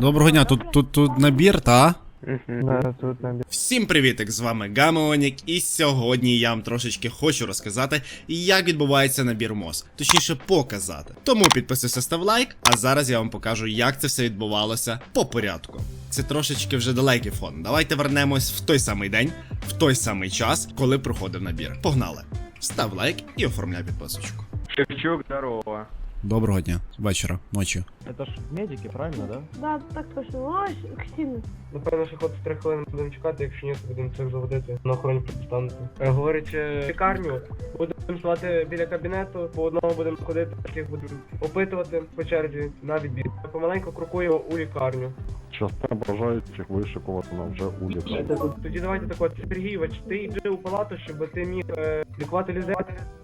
Доброго дня, тут, тут, тут набір, та? Да, тут набір. Всім привітик, з вами Гамеонік, і сьогодні я вам трошечки хочу розказати, як відбувається набір МОЗ. Точніше, показати. Тому підписуйся, став лайк, а зараз я вам покажу, як це все відбувалося по порядку. Це трошечки вже далекий фон. Давайте вернемось в той самий день, в той самий час, коли проходив набір. Погнали! Став лайк і оформляй підписочку. Шевчук, здорово. Доброго дня, вечора, ночі. Это ж медики, правильно, да? Да, так точно. Ось, Ксіна. Напевно, що хоч три хвилини будемо чекати, якщо ні, то будемо цих заводити на охороні протестантів. Говорить, е, лікарню будемо звати біля кабінету, по одному будемо ходити, таких будемо опитувати по черзі на відбір. Помаленьку крокуємо у лікарню. Частина бажаючих вишикувати нам вже у лікарні. Тоді давайте так от, Сергійович, ти йди у палату, щоб ти міг е, лікувати людей.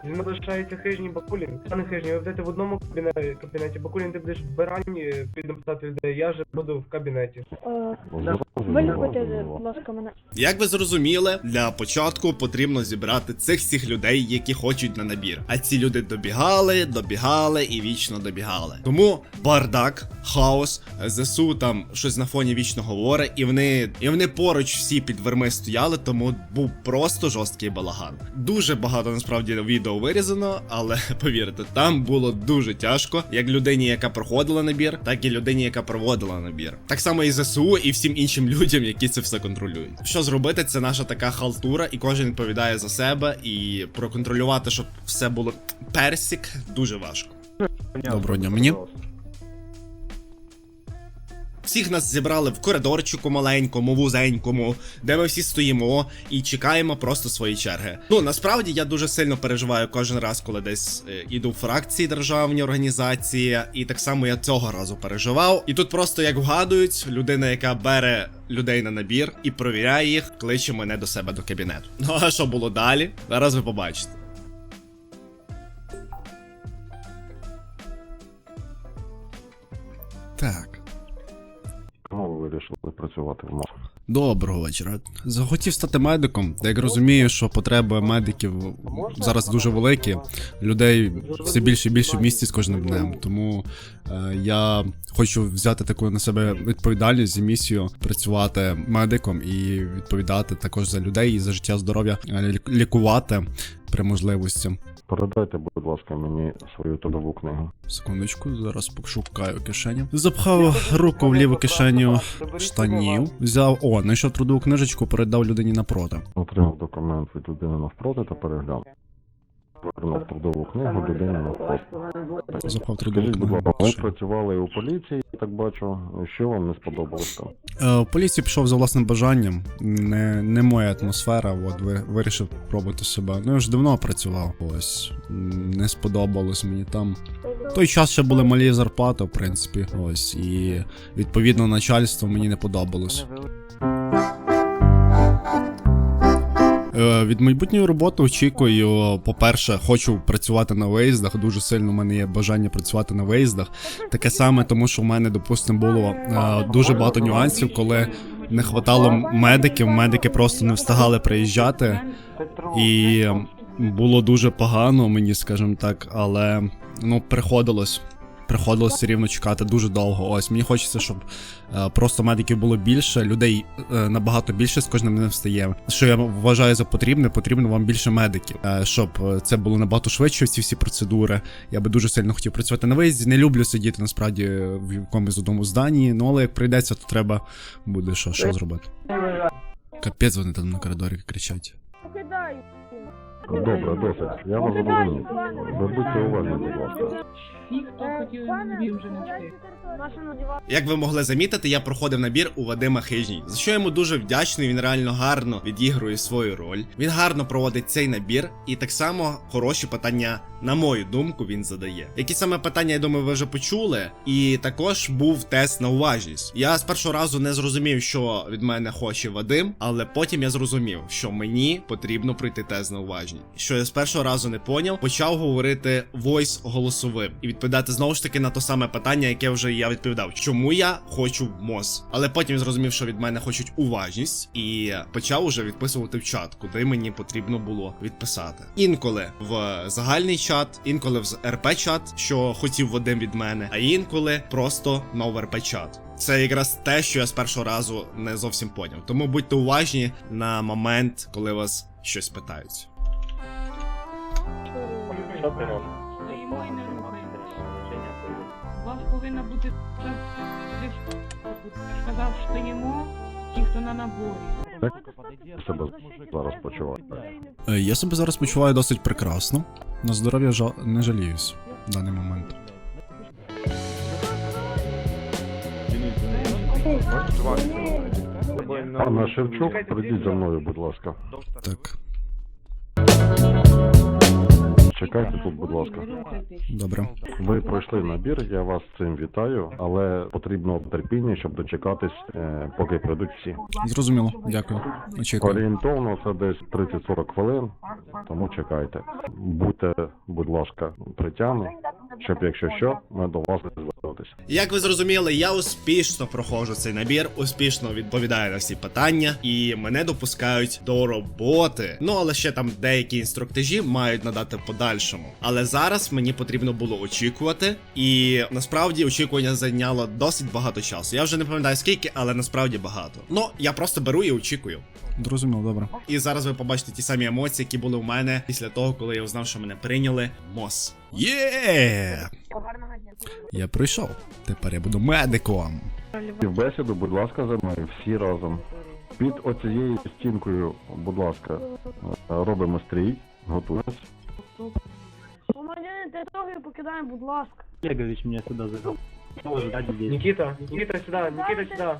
Зі мною лишається хижній Бакулін. Пане хижній, ви будете в одному кабінеті, кабінеті. Бакулін, ти будеш в Берані підемо людей, я же буду в кабінеті. Е, Зрозуміло, Вилікуйте, будь ласка, мене. Як ви зрозуміли, для початку потрібно зібрати цих всіх людей, які хочуть на набір. А ці люди добігали, добігали і вічно добігали. Тому бардак, хаос, ЗСУ там щось на фоні вічно говорить, і вони, і вони поруч всі під верми стояли, тому був просто жорсткий балаган. Дуже багато насправді відео вирізано, але повірте, там було дуже тяжко, як людині, яка проходила набір, так і людині, яка проводила набір. Так само і ЗСУ, і всім іншим людям, які це все контролюють. Що зробити, це наша така халтура, і кожен відповідає за себе, і проконтролювати, щоб все було персик, дуже важко. Доброго дня, мені? Всіх нас зібрали в коридорчику маленькому, вузенькому, де ми всі стоїмо і чекаємо просто свої черги. Ну насправді я дуже сильно переживаю кожен раз, коли десь е, іду в фракції державні організації, і так само я цього разу переживав. І тут просто як вгадують, людина, яка бере людей на набір і провіряє їх, кличе мене до себе до кабінету. Ну а що було далі? Зараз ви побачите. Так. Вирішили працювати в МОЗ? Доброго вечора. Захотів стати медиком. Та як розумію, що потреби медиків зараз дуже великі. Людей все більше і більше в місті з кожним днем. Тому е, я хочу взяти таку на себе відповідальність і місію працювати медиком і відповідати також за людей і за життя здоров'я, е, лікувати при можливості. Передайте, будь ласка, мені свою трудову книгу. Секундочку, зараз пошукаю кишеню. Запхав руку в ліву кишеню штанів. Взяв. О, знайшов трудову книжечку, передав людині напроти. Отримав документ від людини навпроти та переглянув. Повернув трудову книгу людині навпроти. Запхав трудову Скажіть, будь книгу. ласка, ви працювали у поліції, я так бачу. Що вам не сподобалось там? Е, В поліцію пішов за власним бажанням. Не, не моя атмосфера, от ви вирішив пробувати себе. Ну я вже давно працював. Ось м, не сподобалось мені там. В той час ще були малі зарплати, в принципі. Ось і відповідно начальство мені не подобалось. Від майбутньої роботи очікую, по-перше, хочу працювати на виїздах. Дуже сильно в мене є бажання працювати на виїздах. Таке саме, тому що в мене, допустимо, було е, дуже багато нюансів, коли не хватало медиків, медики просто не встигали приїжджати. І було дуже погано, мені скажімо так, але ну приходилось. Приходилось все рівно чекати дуже довго. Ось мені хочеться, щоб е, просто медиків було більше, людей е, набагато більше з кожним днем стає. Що я вважаю за потрібне, потрібно вам більше медиків, е, щоб е, це було набагато швидше. Ці всі процедури. Я би дуже сильно хотів працювати на виїзді. Не люблю сидіти насправді в якомусь одному зданні. Ну але як прийдеться, то треба буде що, що зробити. Капець вони там на коридорі кричать. Добре, досить. Я вас зрозумів. Ви будьте уважні, будь ласка. Всі, хто хотів набір вже не встиг. Наша надіва. Як ви могли замітити, я проходив набір у Вадима Хижній, за що йому дуже вдячний. Він реально гарно відігрує свою роль. Він гарно проводить цей набір, і так само хороші питання, на мою думку, він задає. Які саме питання, я думаю, ви вже почули. І також був тест на уважність. Я з першого разу не зрозумів, що від мене хоче Вадим, але потім я зрозумів, що мені потрібно пройти тест на уважність. Що я з першого разу не поняв, почав говорити войс голосовим і відповідати знову ж таки на то саме питання, яке вже я відповідав. Чому я хочу МОЗ? Але потім зрозумів, що від мене хочуть уважність, і почав уже відписувати в чат, куди мені потрібно було відписати. Інколи в загальний чат, інколи в РП чат, що хотів Вадим від мене, а інколи просто на РП чат. це якраз те, що я з першого разу не зовсім поняв. Тому будьте уважні на момент, коли вас щось питають. Стоїмо і повинна бути це десь сказав, ті, хто на наборі. Себе зараз почуваєте? Е, Я себе зараз почуваю досить прекрасно. На здоров'я жа- не жаліюсь в даний момент. Пане Шевчук, прийдіть за мною, будь ласка. Так, Чекайте тут, будь ласка. Добре. Ви пройшли набір, я вас з цим вітаю, але потрібно терпіння, щоб дочекатись, е, поки прийдуть всі. Зрозуміло, дякую. Очікую. Орієнтовно це десь 30-40 хвилин, тому чекайте. Будьте, будь ласка, при щоб якщо що, ми до вас не звернутися. Як ви зрозуміли, я успішно проходжу цей набір, успішно відповідаю на всі питання, і мене допускають до роботи. Ну але ще там деякі інструктажі мають надати в подальшому. Але зараз мені потрібно було очікувати, і насправді очікування зайняло досить багато часу. Я вже не пам'ятаю скільки, але насправді багато. Ну я просто беру і очікую. Зрозуміло, добре. І зараз ви побачите ті самі емоції, які були у мене після того, коли я узнав, що мене прийняли. МОС. Є! Я прийшов. Тепер я буду медиком. Співбесіду, будь ласка, за мною, всі разом. Під оцією стінкою, будь ласка, робимо стрій, готуємось. Громадяни територію покидаємо, будь ласка. Олегович меня сюда завел. Ждать здесь. Нікіта, Нікіта сюди, Нікіта сюди.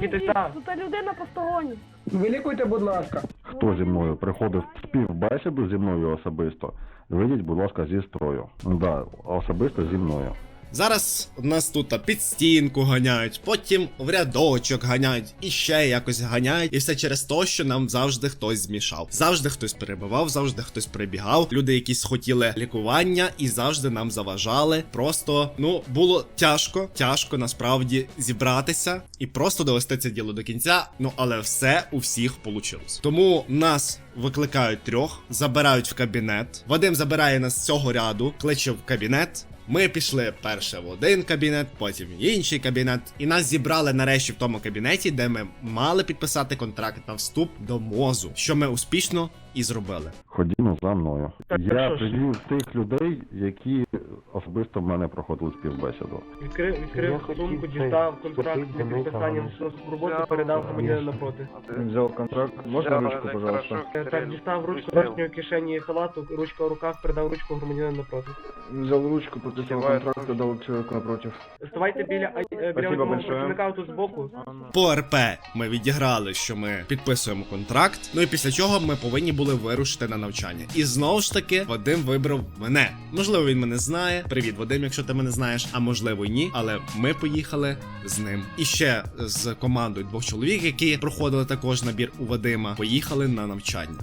Нікіта сюди. Тут людина постороння. Вилікуйте, будь ласка. Хто зі мною приходив в співбесіду зі мною особисто, вийдіть, будь ласка, зі строю. Да, особисто зі мною. Зараз нас тут під стінку ганяють, потім в рядочок ганяють, і ще якось ганяють. І все через те, що нам завжди хтось змішав. Завжди хтось перебивав, завжди хтось прибігав. Люди якісь хотіли лікування і завжди нам заважали. Просто ну було тяжко, тяжко насправді зібратися і просто довести це діло до кінця. Ну але все у всіх вийшло. Тому нас викликають трьох, забирають в кабінет. Вадим забирає нас з цього ряду, кличе в кабінет. Ми пішли перше в один кабінет, потім в інший кабінет, і нас зібрали нарешті в тому кабінеті, де ми мали підписати контракт на вступ до мозу, що ми успішно і зробили. Ходімо за мною. Так, Я так привів тих людей, які особисто в мене проходили співбесіду. Відкрив, відкрив сумку, дістав контракт купити для підписання роботи, передав громадянину напроти. Взял контракт. Можно ручку, пожалуйста? Так, дістав ручку з верхньої кишені халату, ручка в руках, передав ручку громадянину напроти. Взял ручку, подписал контракт и дал человеку напротив. Ставайте біля, е, біля працівника тут збоку. По РП ми відіграли, що ми підписуємо контракт. Ну і після чого ми повинні були вирушити на навчання. І знову ж таки, Вадим вибрав мене. Можливо, він мене знає. Привіт, Вадим, якщо ти мене знаєш, а можливо, й ні. Але ми поїхали з ним. І ще з командою двох чоловік, які проходили також набір у Вадима, поїхали на навчання.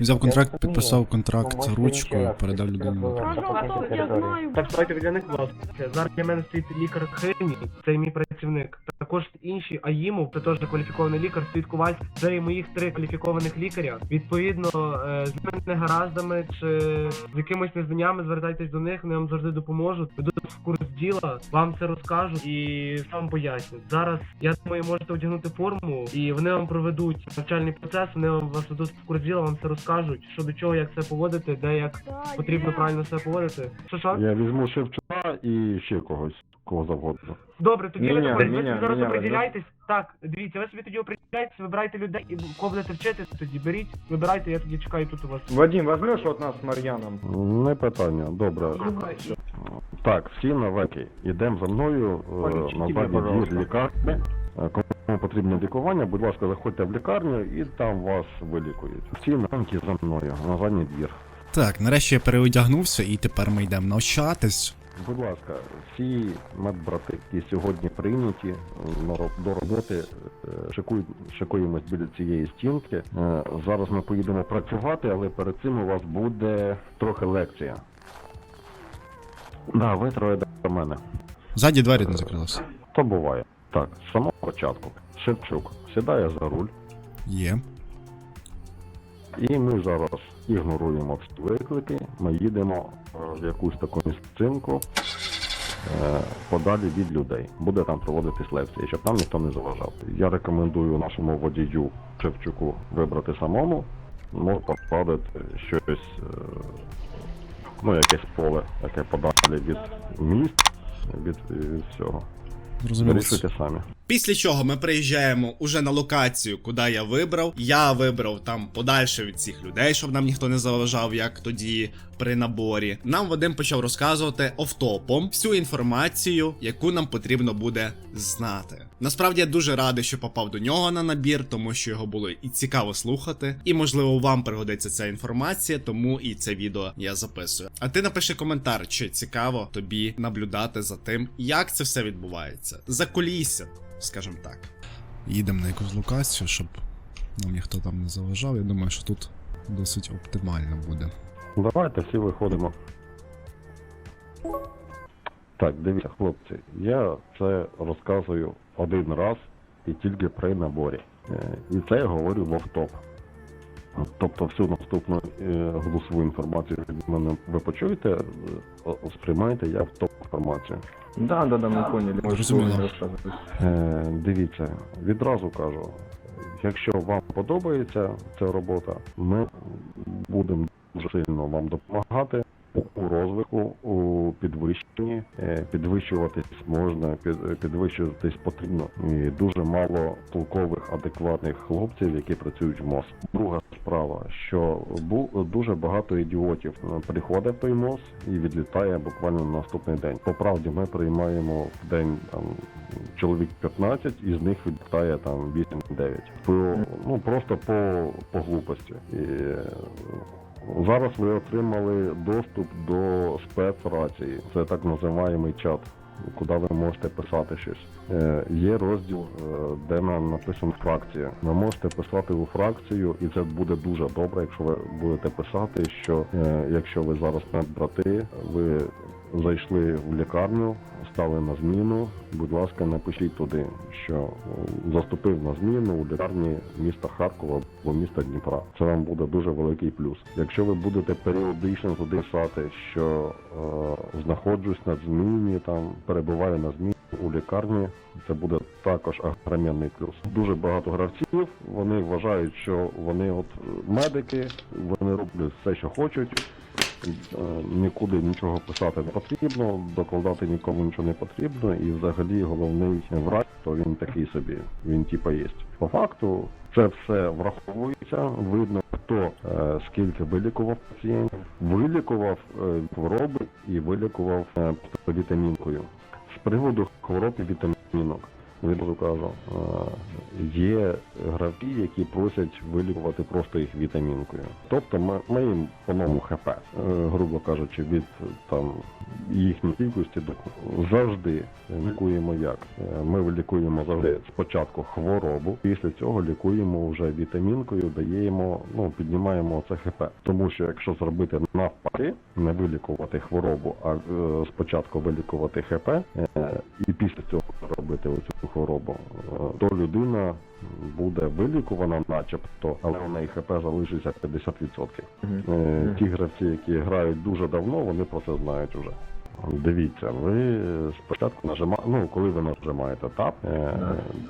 Взяв контракт, підписав контракт ручкою, передав людині. Знаю. Так, ставайте біля них, будь. Зараз для мене стоїть лікар хемії, це мій працівник. Також інші АїМов, це теж кваліфікований лікар, стоїть коваль. Це і моїх три кваліфікованих лікаря. Відповідно, е, з ними негараздами чи з якимись незнаннями звертайтесь до них, вони вам завжди допоможуть. Ведуть в курс діла, вам це розкажуть і сам пояснять. Зараз я думаю, можете одягнути форму, і вони вам проведуть навчальний процес. Вони вам вас ведуть в курс діла, вам це розкажуть, що до чого, як це поводити, де як потрібно правильно себе поводити. Що що? Я візьму Шевчука і ще когось, кого завгодно. Добре, тоді ви, Меня, ви меня, зараз определяйтесь. Так, дивіться, ви собі тоді определяйтесь, вибирайте людей і кого будете вчити, тоді беріть, вибирайте, я тоді чекаю тут у вас. Вадим, возьмешь вот нас с Марьяном? Не питання, добре. Так, всі на веки. Ідемо за мною е, на мене, задній двір лікарні. Е, Кому потрібне лікування, будь ласка, заходьте в лікарню і там вас вилікують. Всі на танки за мною, на задній двір. Так, нарешті я переодягнувся, і тепер ми йдемо навчатись. Будь ласка, всі медбрати, які сьогодні прийняті е, до роботи, е, шикуємось біля цієї стінки. Е, Зараз ми поїдемо працювати, але перед цим у вас буде трохи лекція. Да, ви троє до мене. Ззаді двері не закрилися. То буває. Так, з самого початку. Шевчук сідає за руль, Є. і ми зараз ігноруємо всі виклики. Ми їдемо е, в якусь таку місцинку. е, подалі від людей. Буде там проводитись лекції, щоб там ніхто не заважав. Я рекомендую нашому водію Шевчуку вибрати самому, може покладати щось, е, ну якесь поле, яке подалі від міст, від, від всього. Вирішуйте самі. Після чого ми приїжджаємо уже на локацію, куди я вибрав. Я вибрав там подальше від цих людей, щоб нам ніхто не заважав, як тоді при наборі. Нам Вадим почав розказувати офтопом всю інформацію, яку нам потрібно буде знати. Насправді я дуже радий, що попав до нього на набір, тому що його було і цікаво слухати, і можливо вам пригодиться ця інформація, тому і це відео я записую. А ти напиши коментар, чи цікаво тобі наблюдати за тим, як це все відбувається. За кулісся, скажімо так. Їдемо на якусь локацію, щоб нам ніхто там не заважав. Я думаю, що тут досить оптимально буде. Давайте всі виходимо. Так, дивіться, хлопці, я це розказую один раз і тільки при наборі. Е, І це я говорю в офтоп. Тобто всю наступну е, голосову інформацію від мене ви почуєте, е, сприймаєте я в топ інформацію. Да, да, да, мы поняли. Дивіться, відразу кажу, якщо вам подобається ця робота, ми будемо дуже сильно вам допомагати у розвитку, у підвищенні. Е, Підвищуватись можна, під- підвищуватись потрібно. І дуже мало толкових, адекватних хлопців, які працюють в МОЗ. Друга справа, що дуже багато ідіотів приходить в той МОЗ і відлітає буквально на наступний день. По правді, ми приймаємо в день там чоловік 15, із них відлітає там 8-9. По, ну просто по, по глупості. І, Зараз ви отримали доступ до спецрації. Це так називаємий чат, куди ви можете писати щось. Е, є розділ, е, де нам написано фракція. Ви можете писати у фракцію, і це буде дуже добре, якщо ви будете писати, що е, якщо ви зараз медбрати, ви зайшли в лікарню, стали на зміну. Будь ласка, напишіть туди, що заступив на зміну у лікарні міста Харкова або міста Дніпра. Це вам буде дуже великий плюс. Якщо ви будете періодично туди писати, що е, знаходжусь на зміні, там перебуваю на зміні у лікарні, це буде також огроменний плюс. Дуже багато гравців. Вони вважають, що вони от медики, вони роблять все, що хочуть. Е, Нікуди нічого писати не потрібно, докладати нікому нічого не потрібно, і взагалі головний врач, то він такий собі, він типа є. По факту це все враховується, видно, хто е, скільки вилікував пацієнтів, вилікував е, хвороби і вилікував е, вітамінкою. З приводу хвороб і вітамінок. Відразу кажу, е, є гравці, які просять вилікувати просто їх вітамінкою. Тобто ми, ми їм по новому ХП, е, грубо кажучи, від там їхньої кількості завжди лікуємо як. Е, Ми лікуємо завжди спочатку хворобу, після цього лікуємо вже вітамінкою, даємо, ну піднімаємо це ХП. Тому що якщо зробити навпаки, не вилікувати хворобу, а спочатку вилікувати ХП, і після цього робити оцю хворобу, е, то людина буде вилікувана, начебто, але у неї ХП залишиться 50%. Е, Ті гравці, які грають дуже давно, вони про це знають уже. Дивіться, ви спочатку нажимаєте, ну коли ви нажимаєте тап, е,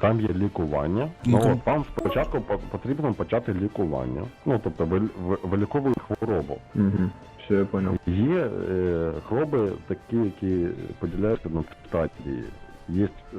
там є лікування. Ну от вам спочатку потрібно почати лікування. Ну тобто ви, ви виліковують хворобу. Угу. Все, я понял. Є е, хвороби такі, які поділяються на стадії. Є е,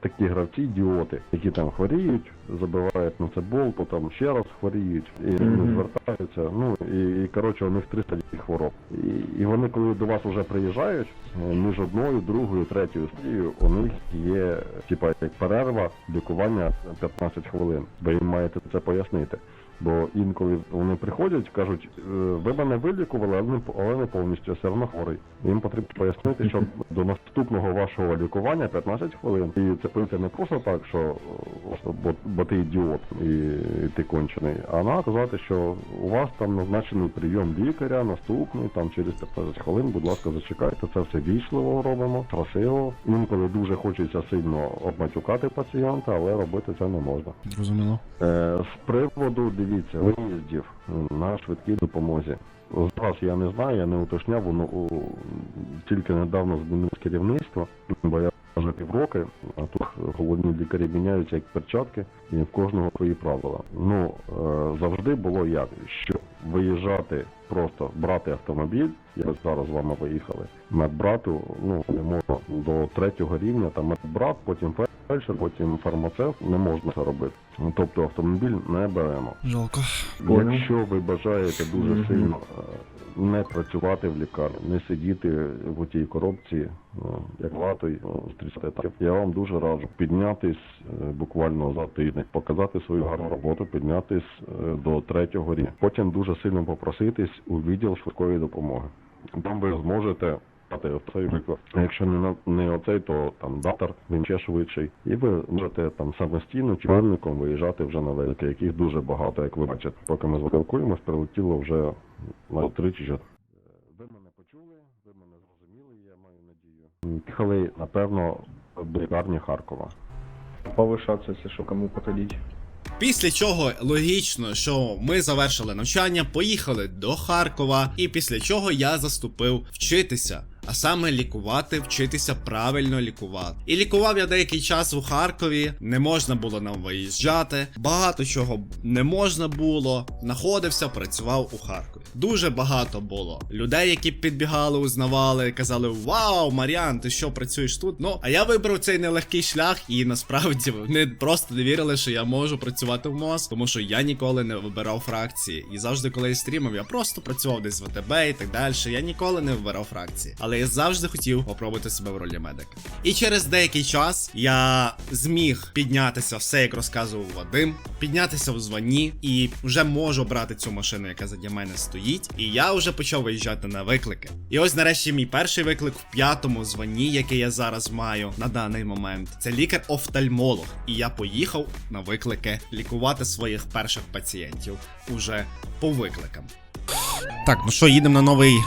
такі гравці, ідіоти, які там хворіють, забивають на це бол, потім ще раз хворіють і не звертаються. Ну і, і коротше, у них три стадії хвороб. І, і вони, коли до вас вже приїжджають, е, між одною, другою, третьою стадією у них є типа як перерва лікування 15 хвилин. Ви їм маєте це пояснити. Бо інколи вони приходять, кажуть, «Е, ви мене вилікували, але не, але не повністю, я все одно хворий. Їм потрібно пояснити, що до наступного вашого лікування 15 хвилин. І це пилиться не просто так, що бо, бо ти ідіот і, і ти кончений, а треба казати, що у вас там назначений прийом лікаря, наступний, там через 15 хвилин, будь ласка, зачекайте, це все вічливо робимо, красиво. Інколи дуже хочеться сильно обматюкати пацієнта, але робити це не можна. Зрозуміло. Е, З приводу, дивіться, виїздів на швидкій допомозі. Зараз я не знаю, я не уточняв, воно тільки недавно змінилось керівництво, бо я вже півроки, а тут головні лікарі міняються як перчатки, і в кожного свої правила. Ну е, завжди було як, що виїжджати, просто брати автомобіль, як зараз з вами виїхали, медбрату, ну не можна до третього рівня, там медбрат, потім фельдшер, потім фармацевт, не можна це робити. Ну, Тобто автомобіль не беремо. Жалко. Якщо ви бажаєте дуже сильно е, не працювати в лікарні, не сидіти в тій коробці, е, як ватой, е, стріляти так, я вам дуже раджу піднятись буквально за тиждень, показати свою гарну роботу, піднятись до третього рівня. Потім дуже сильно попроситись у відділ швидкої допомоги. Там ви зможете оцей приклад. Якщо не не оцей, то там датор, він ще швидший. І ви можете там самостійно чи мельником виїжджати вже на велики, яких дуже багато, як ви бачите. Поки ми спілкуємось, прилетіло вже на три чи чотири. Ви мене почули, ви мене зрозуміли, я маю надію. Їхали, напевно, до лікарні Харкова. Повышаться, если что, кому подходить. Після чого логічно, що ми завершили навчання, поїхали до Харкова, і після чого я заступив вчитися. А саме лікувати, вчитися правильно лікувати. І лікував я деякий час у Харкові, не можна було нам виїжджати, багато чого не можна було. Находився, працював у Харкові. Дуже багато було людей, які підбігали, узнавали, казали: Вау, Маріан, ти що працюєш тут? Ну, а я вибрав цей нелегкий шлях, і насправді вони просто не вірили, що я можу працювати в МОЗ, тому що я ніколи не вибирав фракції. І завжди, коли я стрімив, я просто працював десь в АТБ і так далі. Я ніколи не вибирав фракції. Але я завжди хотів попробувати себе в ролі медика. І через деякий час я зміг піднятися все, як розказував Вадим, піднятися в званні і вже можу брати цю машину, яка заді мене стоїть. І я вже почав виїжджати на виклики. І ось нарешті мій перший виклик в п'ятому званні, який я зараз маю на даний момент. Це лікар-офтальмолог. І я поїхав на виклики лікувати своїх перших пацієнтів уже по викликам. Так, ну що, їдемо на новий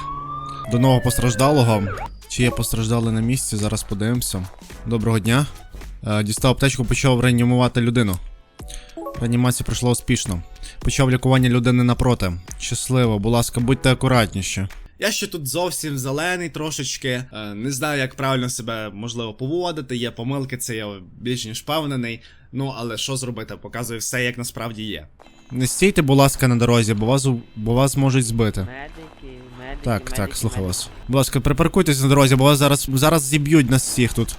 до нового постраждалого. Чи є постраждали на місці? Зараз подивимося. Доброго дня. Е, дістав аптечку, почав реанімувати людину. Реанімація пройшла успішно. Почав лікування людини напроти. Щасливо, будь ласка, будьте акуратніші. Я ще тут зовсім зелений трошечки. Е, не знаю, як правильно себе можливо поводити. Є помилки, це я більш ніж впевнений. Ну, але що зробити? Показує все, як насправді є. Не стійте, будь ласка, на дорозі, бо вас, бо вас можуть збити. Медики. Так, так, слухаю вас. Будь ласка, припаркуйтесь на дорозі, бо вас зараз зараз зіб'ють нас всіх тут.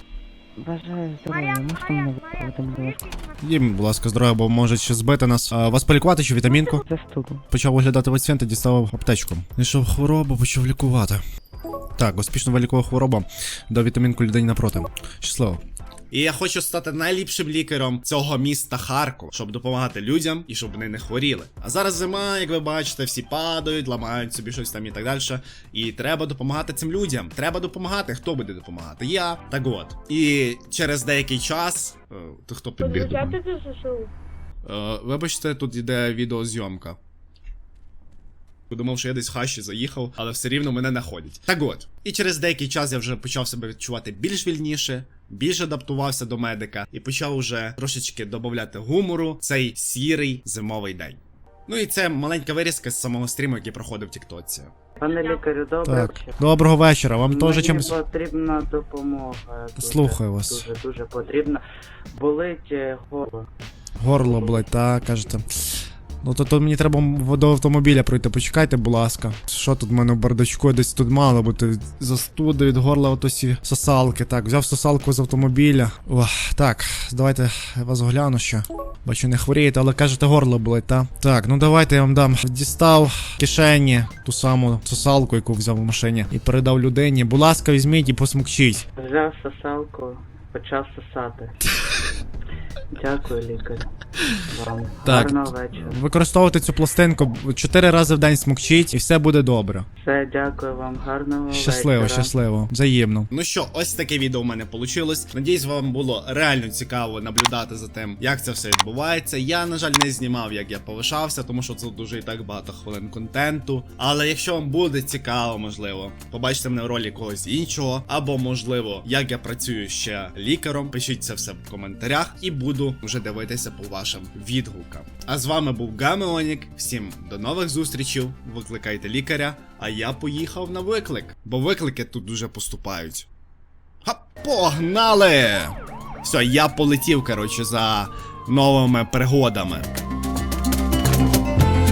Бажаю здоров'я, можете мене виправити, будь ласка? Їм, будь ласка, здоров'я, бо можуть ще збити нас. А, вас полікувати чи вітамінку? Застуду. Почав оглядати пацієнта, дістав аптечку. Знайшов хворобу, почав лікувати. Так, успішно вилікував хворобу. Дав вітамінку людині напроти. Щасливо. І я хочу стати найліпшим лікарем цього міста Харкова, щоб допомагати людям і щоб вони не хворіли. А зараз зима, як ви бачите, всі падають, ламають собі щось там і так далі. І треба допомагати цим людям. Треба допомагати. Хто буде допомагати? Я. Так от. І через деякий час. е, То хто підбіг? до мене? ти Е, Вибачте, тут йде відеозйомка. Подумав, що я десь в хащі заїхав, але все рівно мене знаходять. Так от. І через деякий час я вже почав себе відчувати більш вільніше, більш адаптувався до медика і почав уже трошечки додати гумору цей сірий зимовий день. Ну і це маленька вирізка з самого стріму, який проходив в Тіктоці. Пане лікарю, добре. Так, доброго вечора. Вам теж Мені чимось. потрібна допомога. Дуже, Слухаю вас. Дуже, дуже потрібна. Болить е, горло. Горло, блядь, так, кажете. Ну то, то мені треба до автомобіля пройти. Почекайте, будь ласка. Що тут в мене в бардачку десь тут мало бути застуди від горла отосі сосалки. Так, взяв сосалку з автомобіля. Ох, так, давайте я вас огляну ще. Бачу, не хворієте, але кажете, горло болить, та? Так, ну давайте я вам дам. Дістав в кишені ту саму сосалку, яку взяв у машині, і передав людині. Будь ласка, візьміть і посмокчіть. Взяв сосалку, почав сосати. Дякую, лікар. Вам. Так. Гарного вечора. Використовуйте цю пластинку чотири рази в день смокчіть, і все буде добре. Все, дякую вам, гарного Щасливо, вечора. щасливо, взаємно. Ну що, ось таке відео у мене вийшло. Надіюсь, вам було реально цікаво наблюдати за тим, як це все відбувається. Я, на жаль, не знімав, як я повишався, тому що це дуже і так багато хвилин контенту. Але якщо вам буде цікаво, можливо, побачите мене в ролі когось іншого, або можливо, як я працюю ще лікаром, пишіть це все в коментарях, і буду буду вже дивитися по вашим відгукам. А з вами був Гамеонік. Всім до нових зустрічей. Викликайте лікаря. А я поїхав на виклик, бо виклики тут дуже поступають. Ха, погнали! Все, я полетів, коротше, за новими пригодами.